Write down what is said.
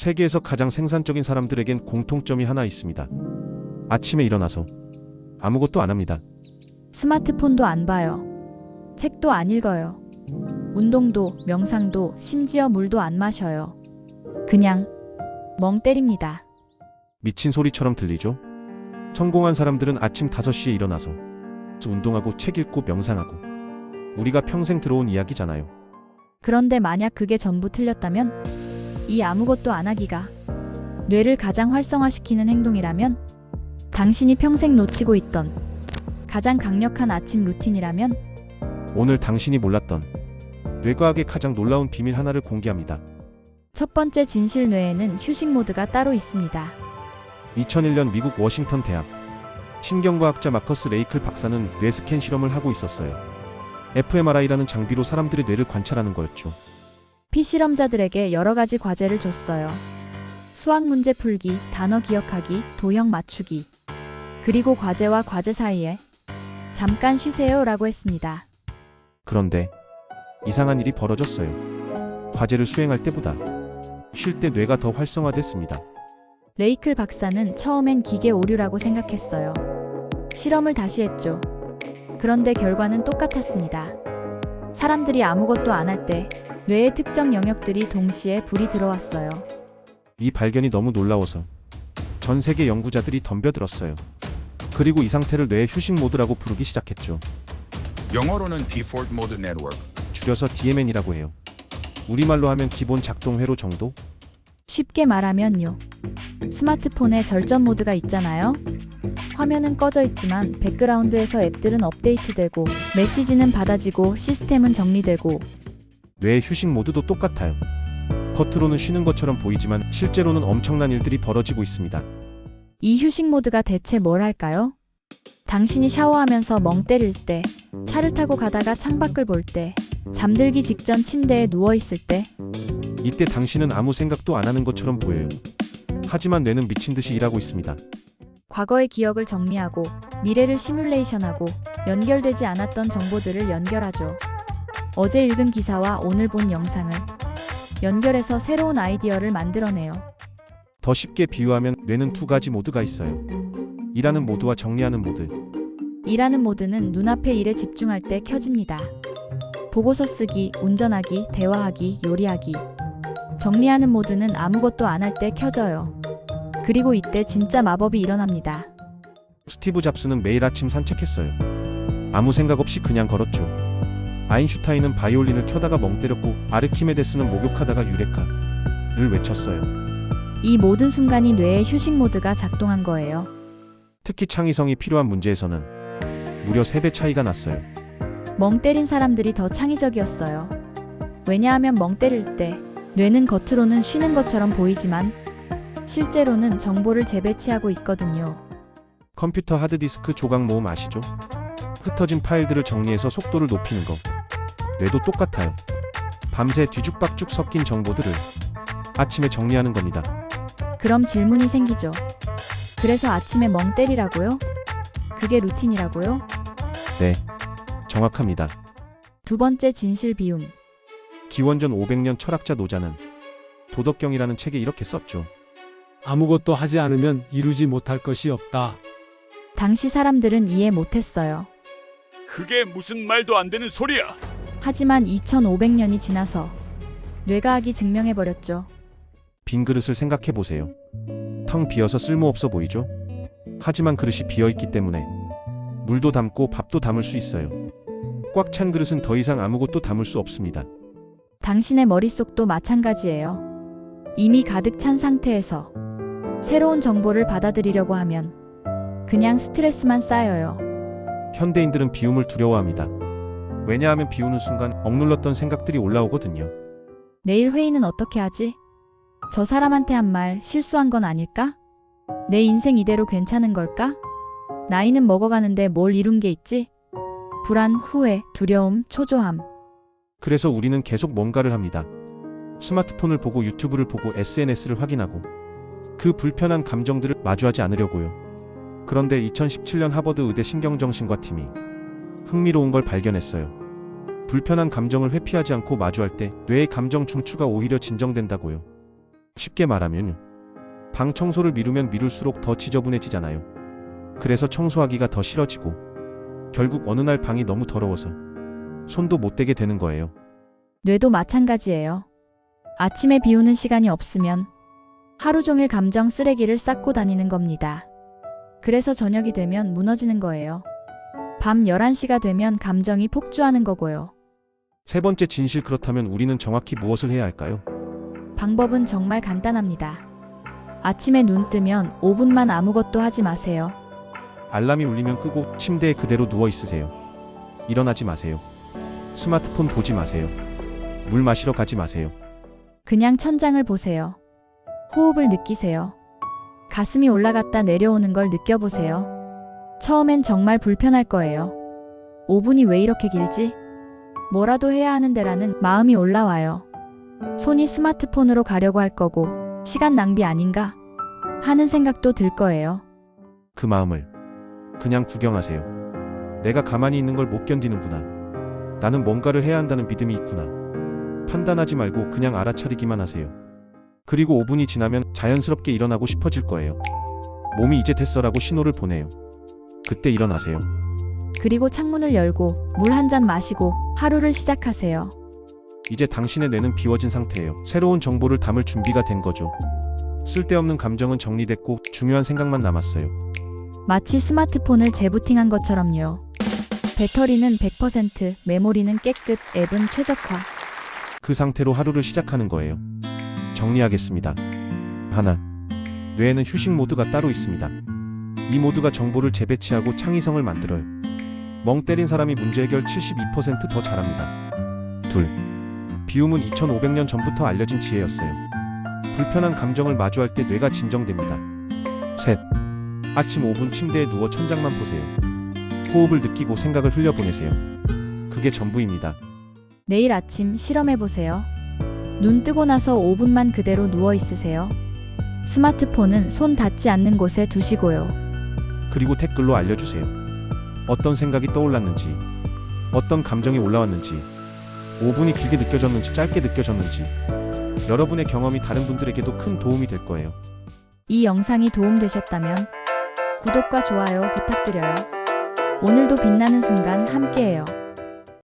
세계에서 가장 생산적인 사람들에겐 공통점이 하나 있습니다. 아침에 일어나서 아무것도 안 합니다. 스마트폰도 안 봐요. 책도 안 읽어요. 운동도, 명상도, 심지어 물도 안 마셔요. 그냥 멍 때립니다. 미친 소리처럼 들리죠? 성공한 사람들은 아침 5시에 일어나서 운동하고 책 읽고 명상하고 우리가 평생 들어온 이야기잖아요. 그런데 만약 그게 전부 틀렸다면 이 아무것도 안 하기가 뇌를 가장 활성화시키는 행동이라면 당신이 평생 놓치고 있던 가장 강력한 아침 루틴이라면 오늘 당신이 몰랐던 뇌과학의 가장 놀라운 비밀 하나를 공개합니다. 첫 번째 진실 뇌에는 휴식 모드가 따로 있습니다. 2001년 미국 워싱턴 대학 신경과학자 마커스 레이클 박사는 뇌 스캔 실험을 하고 있었어요. fMRI라는 장비로 사람들의 뇌를 관찰하는 거였죠. 피실험자들에게 여러 가지 과제를 줬어요. 수학 문제 풀기, 단어 기억하기, 도형 맞추기. 그리고 과제와 과제 사이에 잠깐 쉬세요 라고 했습니다. 그런데 이상한 일이 벌어졌어요. 과제를 수행할 때보다 쉴 때 뇌가 더 활성화됐습니다. 레이클 박사는 처음엔 기계 오류라고 생각했어요. 실험을 다시 했죠. 그런데 결과는 똑같았습니다. 사람들이 아무것도 안 할 때 뇌의 특정 영역들이 동시에 불이 들어왔어요. 이 발견이 너무 놀라워서 전 세계 연구자들이 덤벼들었어요. 그리고 이 상태를 뇌의 휴식 모드라고 부르기 시작했죠. 영어로는 Default Mode Network. 줄여서 DMN이라고 해요. 우리말로 하면 기본 작동 회로 정도? 쉽게 말하면요. 스마트폰에 절전 모드가 있잖아요. 화면은 꺼져 있지만 백그라운드에서 앱들은 업데이트되고 메시지는 받아지고 시스템은 정리되고 뇌의 휴식 모드도 똑같아요. 겉으로는 쉬는 것처럼 보이지만 실제로는 엄청난 일들이 벌어지고 있습니다. 이 휴식 모드가 대체 뭘 할까요? 당신이 샤워하면서 멍 때릴 때, 차를 타고 가다가 창밖을 볼 때, 잠들기 직전 침대에 누워 있을 때, 이때 당신은 아무 생각도 안 하는 것처럼 보여요. 하지만 뇌는 미친 듯이 일하고 있습니다. 과거의 기억을 정리하고 미래를 시뮬레이션하고 연결되지 않았던 정보들을 연결하죠. 어제 읽은 기사와 오늘 본 영상을 연결해서 새로운 아이디어를 만들어내요. 더 쉽게 비유하면 뇌는 두 가지 모드가 있어요. 일하는 모드와 정리하는 모드. 일하는 모드는 눈앞의 일에 집중할 때 켜집니다. 보고서 쓰기, 운전하기, 대화하기, 요리하기. 정리하는 모드는 아무것도 안 할 때 켜져요. 그리고 이때 진짜 마법이 일어납니다. 스티브 잡스는 매일 아침 산책했어요. 아무 생각 없이 그냥 걸었죠. 아인슈타인은 바이올린을 켜다가 멍 때렸고 아르키메데스는 목욕하다가 유레카를 외쳤어요. 이 모든 순간이 뇌의 휴식 모드가 작동한 거예요. 특히 창의성이 필요한 문제에서는 무려 3배 차이가 났어요. 멍 때린 사람들이 더 창의적이었어요. 왜냐하면 멍 때릴 때 뇌는 겉으로는 쉬는 것처럼 보이지만 실제로는 정보를 재배치하고 있거든요. 컴퓨터 하드디스크 조각 모음 아시죠? 흩어진 파일들을 정리해서 속도를 높이는 거. 뇌도 똑같아요. 밤새 뒤죽박죽 섞인 정보들을 아침에 정리하는 겁니다. 그럼 질문이 생기죠. 그래서 아침에 멍 때리라고요? 그게 루틴이라고요? 네, 정확합니다. 두 번째 진실 비움. 기원전 500년 철학자 노자는 도덕경이라는 책에 이렇게 썼죠. 아무것도 하지 않으면 이루지 못할 것이 없다. 당시 사람들은 이해 못했어요. 그게 무슨 말도 안 되는 소리야. 하지만 2500년이 지나서 뇌과학이 증명해버렸죠. 빈 그릇을 생각해 보세요. 텅 비어서 쓸모없어 보이죠? 하지만 그릇이 비어 있기 때문에 물도 담고 밥도 담을 수 있어요. 꽉 찬 그릇은 더 이상 아무것도 담을 수 없습니다. 당신의 머릿속도 마찬가지예요. 이미 가득 찬 상태에서 새로운 정보를 받아들이려고 하면 그냥 스트레스만 쌓여요. 현대인들은 비움을 두려워합니다. 왜냐하면 비우는 순간 억눌렀던 생각들이 올라오거든요. 내일 회의는 어떻게 하지? 저 사람한테 한 말 실수한 건 아닐까? 내 인생 이대로 괜찮은 걸까? 나이는 먹어가는데 뭘 이룬 게 있지? 불안, 후회, 두려움, 초조함. 그래서 우리는 계속 뭔가를 합니다. 스마트폰을 보고 유튜브를 보고 SNS를 확인하고 그 불편한 감정들을 마주하지 않으려고요. 그런데 2017년 하버드 의대 신경정신과 팀이 흥미로운 걸 발견했어요. 불편한 감정을 회피하지 않고 마주할 때 뇌의 감정 중추가 오히려 진정된다고요. 쉽게 말하면요. 방 청소를 미루면 미룰수록 더 지저분해지잖아요. 그래서 청소하기가 더 싫어지고 결국 어느 날 방이 너무 더러워서 손도 못 대게 되는 거예요. 뇌도 마찬가지예요. 아침에 비우는 시간이 없으면 하루 종일 감정 쓰레기를 쌓고 다니는 겁니다. 그래서 저녁이 되면 무너지는 거예요. 밤 11시가 되면 감정이 폭주하는 거고요. 세 번째 진실 그렇다면 우리는 정확히 무엇을 해야 할까요? 방법은 정말 간단합니다. 아침에 눈 뜨면 5분만 아무것도 하지 마세요. 알람이 울리면 끄고 침대에 그대로 누워 있으세요. 일어나지 마세요. 스마트폰 보지 마세요. 물 마시러 가지 마세요. 그냥 천장을 보세요. 호흡을 느끼세요. 가슴이 올라갔다 내려오는 걸 느껴보세요. 처음엔 정말 불편할 거예요. 5분이 왜 이렇게 길지? 뭐라도 해야 하는데라는 마음이 올라와요. 손이 스마트폰으로 가려고 할 거고, 시간 낭비 아닌가? 하는 생각도 들 거예요. 그 마음을 그냥 구경하세요. 내가 가만히 있는 걸 못 견디는구나. 나는 뭔가를 해야 한다는 믿음이 있구나. 판단하지 말고 그냥 알아차리기만 하세요. 그리고 5분이 지나면 자연스럽게 일어나고 싶어질 거예요. 몸이 이제 됐어라고 신호를 보내요. 그때 일어나세요. 그리고 창문을 열고 물 한 잔 마시고 하루를 시작하세요. 이제 당신의 뇌는 비워진 상태예요. 새로운 정보를 담을 준비가 된 거죠. 쓸데없는 감정은 정리됐고 중요한 생각만 남았어요. 마치 스마트폰을 재부팅한 것처럼요. 배터리는 100%, 메모리는 깨끗, 앱은 최적화. 그 상태로 하루를 시작하는 거예요. 정리하겠습니다. 하나. 뇌에는 휴식 모드가 따로 있습니다. 이 모드가 정보를 재배치하고 창의성을 만들어요. 멍 때린 사람이 문제 해결 72%더 잘합니다. 둘. 비움은 2500년 전부터 알려진 지혜였어요. 불편한 감정을 마주할 때 뇌가 진정됩니다. 셋. 아침 5분 침대에 누워 천장만 보세요. 호흡을 느끼고 생각을 흘려보내세요. 그게 전부입니다. 내일 아침 실험해보세요. 눈 뜨고 나서 5분만 그대로 누워 있으세요. 스마트폰은 손 닿지 않는 곳에 두시고요. 그리고 댓글로 알려주세요. 어떤 생각이 떠올랐는지, 어떤 감정이 올라왔는지, 5분이 길게 느껴졌는지 짧게 느껴졌는지, 여러분의 경험이 다른 분들에게도 큰 도움이 될 거예요. 이 영상이 도움되셨다면 구독과 좋아요 부탁드려요. 오늘도 빛나는 순간 함께해요.